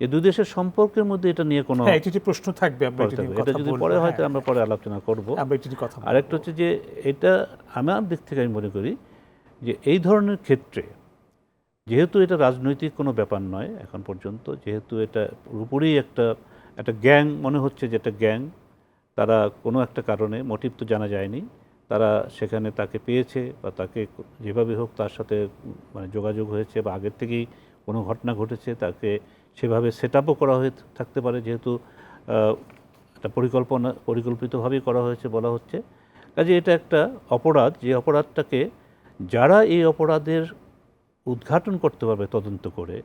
যে দুই দেশের সম্পর্কের মধ্যে এটা নিয়ে কোনো হ্যাঁ একটি প্রশ্ন থাকবে এটা যদি পরে হয়তো হ্যাঁ। আমরা পরে আলোচনা করব। কথা আরেকটা হচ্ছে যে এটা আমার দিক থেকে আমি মনে করি যে এই ধরনের ক্ষেত্রে যেহেতু এটা রাজনৈতিক কোনো ব্যাপার নয় এখন পর্যন্ত যেহেতু এটা পুরোপুরি একটা একটা গ্যাং মনে হচ্ছে যে একটা গ্যাং তারা কোনো একটা কারণে মোটিভ তো জানা যায়নি তারা সেখানে তাকে পেয়েছে বা তাকে যেভাবে হোক তার সাথে মানে যোগাযোগ হয়েছে বা আগের থেকেই কোনো ঘটনা ঘটেছে তাকে সেভাবে সেট আপও করা হয়ে থাকতে পারে যেহেতু একটা পরিকল্পনা পরিকল্পিতভাবেই করা হয়েছে বলা হচ্ছে। কাজে এটা একটা অপরাধ যে অপরাধটাকে যারা এই অপরাধের উদ্ঘাটন করতে পারবে তদন্ত করে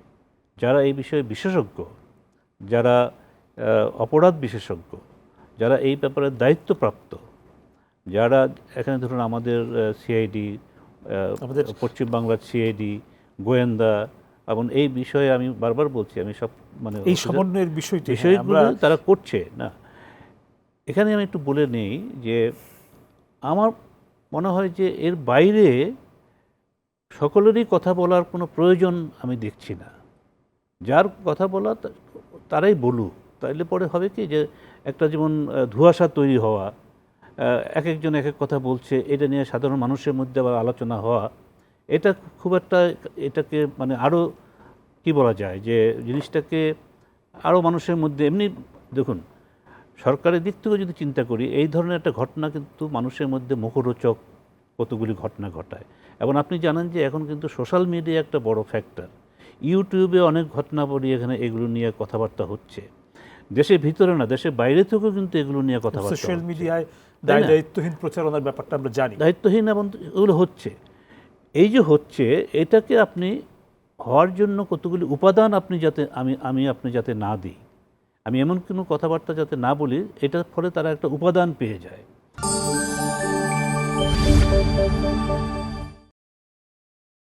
যারা এই বিষয়ে বিশেষজ্ঞ যারা অপরাধ বিশেষজ্ঞ যারা এই ব্যাপারে দায়িত্বপ্রাপ্ত যারা এখানে ধরুন আমাদের সিআইডি আমাদের- পশ্চিম বাংলার সিআইডি গোয়েন্দা এবং এই বিষয়ে আমি বারবার বলছি আমি সব মানে এই সমন্বয়ের বিষয়টি হ্যাঁ, বিষয়গুলো তারা করছে না। এখানে আমি একটু বলে নেই যে আমার মনে হয় যে এর বাইরে সকলেরই কথা বলার কোনো প্রয়োজন আমি দেখছি না। যার কথা বলা তারাই বলুক। তাইলে পরে হবে কি যে একটা যেমন ধোঁয়াশা তৈরি হওয়া এক একজন এক এক কথা বলছে এটা নিয়ে সাধারণ মানুষের মধ্যে আবার আলোচনা হওয়া এটা খুব একটা এটাকে মানে আরও কি বলা যায় যে জিনিসটাকে আরও মানুষের মধ্যে এমনি দেখুন সরকারের দিক থেকেও যদি চিন্তা করি এই ধরনের একটা ঘটনা কিন্তু মানুষের মধ্যে মুখরোচক কতগুলি ঘটনা ঘটায়। এবং আপনি জানেন যে এখন কিন্তু সোশ্যাল মিডিয়া একটা বড় ফ্যাক্টর ইউটিউবে অনেক ঘটনা ঘটনাবলী এখানে এগুলো নিয়ে কথাবার্তা হচ্ছে। দেশের ভিতরে না দেশের বাইরে থেকেও কিন্তু এগুলো নিয়ে কথাবার্তা সোশ্যাল মিডিয়ায় দায় দায়িত্বহীন প্রচারণার ব্যাপারটা আমরা জানি। দায়িত্বহীন এবং এগুলো হচ্ছে। এই যে হচ্ছে এটাকে আপনি হওয়ার জন্য কতগুলি উপাদান আপনি যাতে, আমি আমি আপনি যাতে না দিই। আমি এমন কোনো কথাবার্তা যাতে না বলি, এটার ফলে তারা একটা উপাদান পেয়ে যায়।